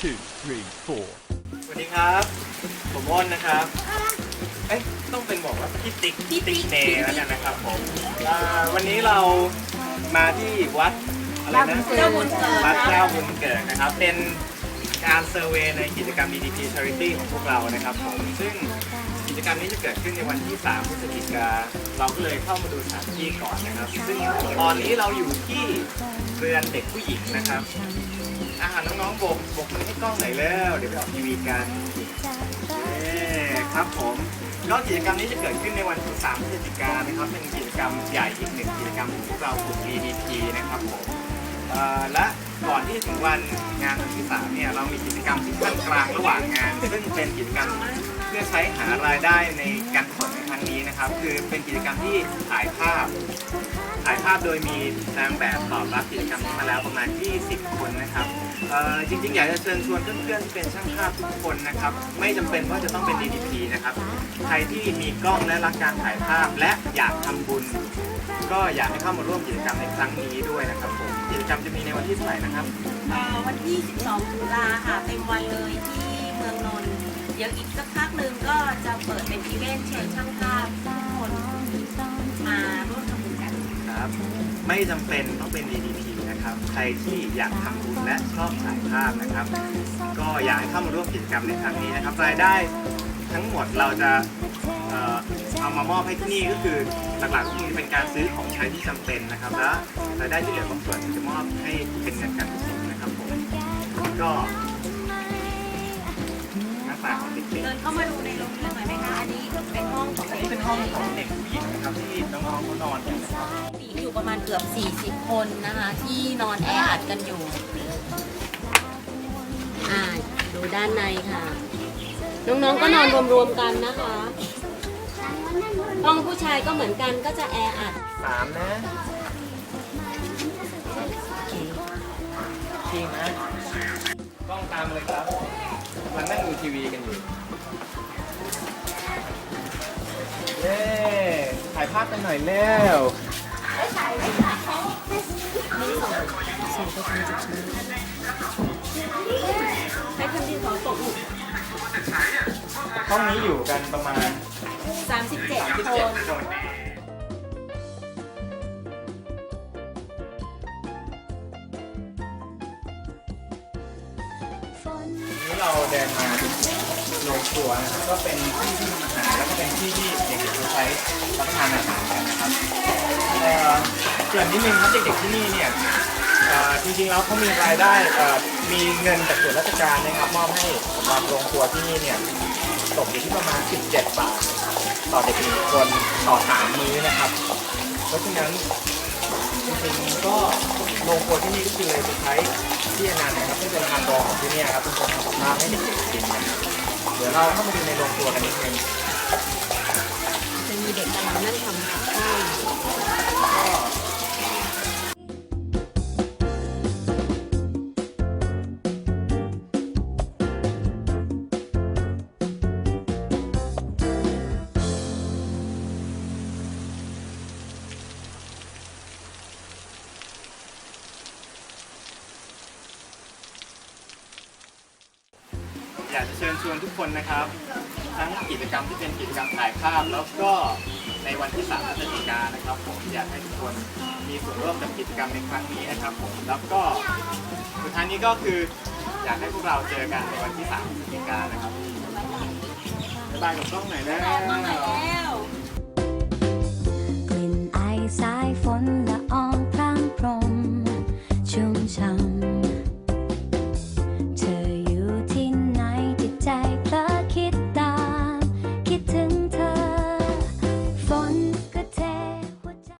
two three four สวัสดีครับ ผมอ้นนะครับ เอ๊ะ ต้องเป็นบอกว่าพี่ติ๊กพี่ติ๊กเนแล้วกันนะครับผมวันนี้เรามาที่วัดอะไรนะวัดเจ้าบุญเกิดนะครับ เป็นการเซอร์เวยในกิจกรรม BDP Charity ของพวกเรานะครับผม ซึ่ง กิจกรรมนี้จะเกิดขึ้นในวันที่ 3 พฤศจิกาเราก็เลยเข้ามาดูสถานที่ก่อนนะครับ ซึ่งตอนนี้เราอยู่ที่เรือนเด็กผู้หญิงนะครับอาหารน้องๆบกบกมือให้กล้องหน่อยแล้ว เดี๋ยวไปออกทีวีกันเย้ครับผมก็กิจกรรมนี้จะเกิดขึ้นในวันที่ 3 พฤศจิกายนนะครับ เป็นกิจกรรมใหญ่อีกหนึ่งกิจกรรมของพวกเรากลุ่ม DDP นะครับผม และก่อนที่ถึงวันงานวันที่3เนี่ยเรามีกิจกรรมที่ขั้นกลางระหว่างงาน ซึ่งเป็นกิจกรรมเพื่อใช้หารายได้ในการผลในครั้งนี้นะครับ คือเป็นกิจกรรมที่ถ่ายภาพ ถ่ายภาพโดยมีนางแบบตอบรับกิจกรรมนี้มาแล้วประมาณ 20 คนนะครับจริงๆอยากจะเชิญชวนเพื่อนๆที่เป็นช่างภาพทุกคนนะครับ ไม่จำเป็นว่าจะต้องเป็น DDP นะครับ ใครที่มีกล้องและรักการถ่ายภาพและอยากทำบุญ ก็อยากให้เข้ามาร่วมกิจกรรมในครั้งนี้ด้วยนะครับผม กิจกรรมจะมีในวันที่เท่าไหร่นะครับเอ่อวันที่ 12 ตุลาค่ะเต็มวันเลยที่เมืองนนท์เดี๋ยวอีกสักพักหนึ่งก็จะเปิดเป็นอีเวนต์เชิญช่างภาพทุกคนมาร่วมทำบุญกัน ครับ ไม่จำเป็นต้องเป็น DDP นะครับ ใครที่อยากทำบุญและชอบถ่ายภาพนะครับ ก็อยากให้เข้ามาร่วมกิจกรรมในครั้งนี้นะครับรายได้ทั้งหมดเราจะ เอ่อเอามามอบให้ที่นี่ก็คือหลักๆก็คือเป็นการซื้อของใช้ที่จำเป็นนะครับ และรายได้ที่เหลือบางส่วนจะมอบให้เป็นเงินการกุศลนะครับผมก็หน้าตาของเด็กเดินเข้ามาดูในโรงเรียนหน่อยไหมคะ อันนี้เป็นห้องของๆอันนี้เป็นห้องของเด็กผู้หญิงนะครับที่น้องๆเขานอนกันนะครับ ผู้หญิงอยู่ประมาณเกือบ 40 คนนะคะ ที่นอนแออัดกันอยู่ อ่า ดูด้านในค่ะ น้องๆก็นอนรวมๆกันนะคะ ห้องผู้ชายก็เหมือนกันก็จะแออัดสามนะจริงนะกล้องตามเลยครับกำลังนั่งดูทีวีกันอยู่เย้ถ่ายภาพกันหน่อยแล้วให้ ห้องนี้อยู่กันประมาณ 37 คน37 คนนี่เราเดินมาโรงครัวนะครับ ก็เป็นที่ที่ทำอาหารแล้วก็เป็นที่ที่เด็กๆเขาใช้รับประทานอาหารกันนะครับเอ่อเกริ่นนิดนึงครับเด็กๆที่นี่เนี่ยเอ่อจริงๆแล้วเขามีรายได้เอ่อมีเงินจากส่วนราชการนะครับมอบให้สำหรับโรงครัวที่นี่เนี่ย ตกอยู่ที่ประมาณ 17 บาท ต่อเด็กหนึ่งคนต่อสามมื้อนะครับ เพราะฉะนั้นจริงๆก็โรงครัวที่นี่ก็คือเลยจะใช้ที่อนันต์นะครับที่เป็นอางรองของที่นี่ครับเป็นคนทำกับข้าวให้เด็กๆกินนะครับเดี๋ยวเราเข้ามาดูในโรงครัวกันนิดนึงจะมีเด็กกำลังนั่งทำ อยากจะเชิญชวนทุกคนนะครับ ทั้งกิจกรรมที่เป็นกิจกรรมถ่ายภาพ แล้วก็ในวันที่3พฤศจิกายนนะครับ ผมอยากให้ทุกคนมีส่วนร่วมกับกิจกรรมในครั้งนี้นะครับผมแล้วก็สุดท้ายนี้ก็คืออยากให้พวกเราเจอกันในวันที่3พฤศจิกายนนะครับบ๊ายบายกับกล้องหน่อยนะ แล้ว